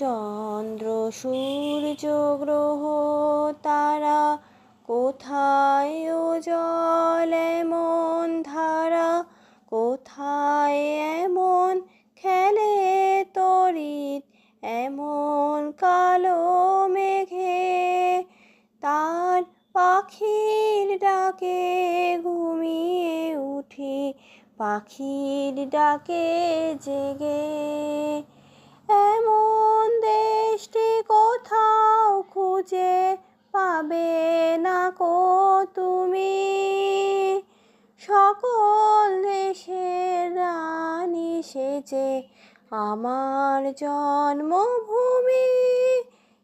চন্দ্র, সূর্য, গ্রহ, তারা, কোথায় জল এমন ধারা? কোথায় এমন খেলে তরিত, এমন কালো মেঘে? তার পাখির ডাকে ঘুমিয়ে উঠি, পাখির ডাকে জেগে। সেজে আমার জন্মভূমি,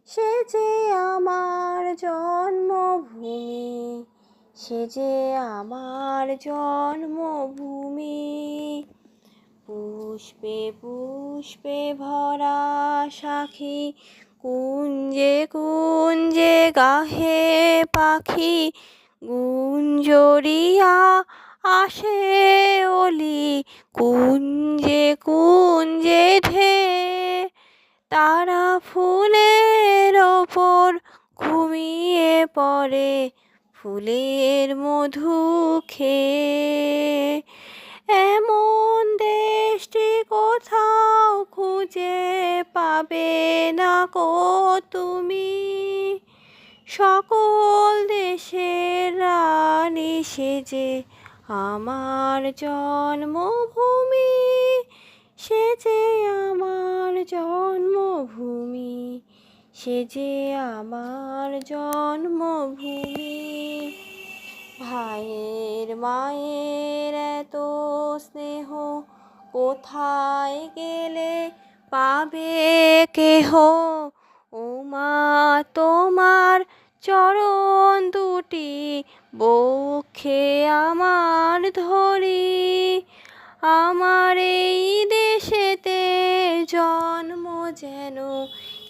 সে যে আমার জন্মভূমি, সে যে আমার জন্মভূমি। পুষ্পে পুষ্পে ভরা সাখী, কুঞ্জে কুঞ্জে গাহে পাখি, গুঞ্জরিয়া আসে অলি, কুঞ্জে কুঞ্জে ঢে। তারা ফুলের ওপর ঘুমিয়ে পড়ে, ফুলের মধু খেয়ে এমন দেশটি কোথাও খুঁজে পাবে না কো তুমি। সকল দেশের রানী সেজে আমার জন্মভূমি, সে যে আমার জন্মভূমি, সে যে আমার জন্মভূমি। ভাইয়ের মায়ের এত স্নেহ, কোথায় গেলে পাবে কেহ? ও মা তোমার চরণ দুটি বক্ষে আমার ধরি, আমার এই দেশেতে জন্ম যেন,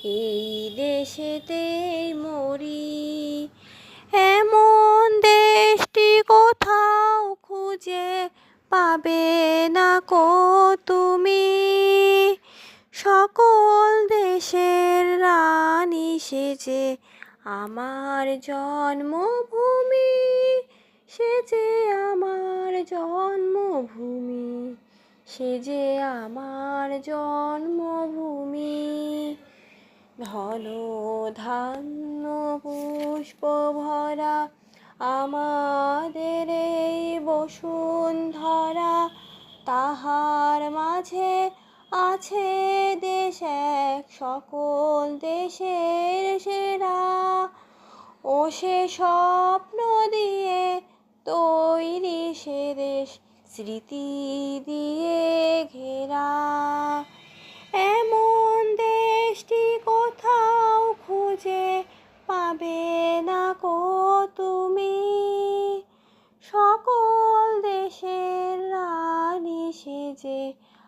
এই দেশেতে মরি। এমন দেশটি কোথাও খুঁজে পাবে না কো তুমি। সকল দেশের রানী সেজে আমার জন্মভূমি, সে যে আমার জন্মভূমি, সে যে আমার জন্মভূমি। ধন ধান্য পুষ্প ভরা আমাদের এই বসুন্ধরা, তাহার মাঝে আছে এক সকল দেশের সেরা। ও সে স্বপ্ন দিয়ে তৈরি সে দেশ স্মৃতি দিয়ে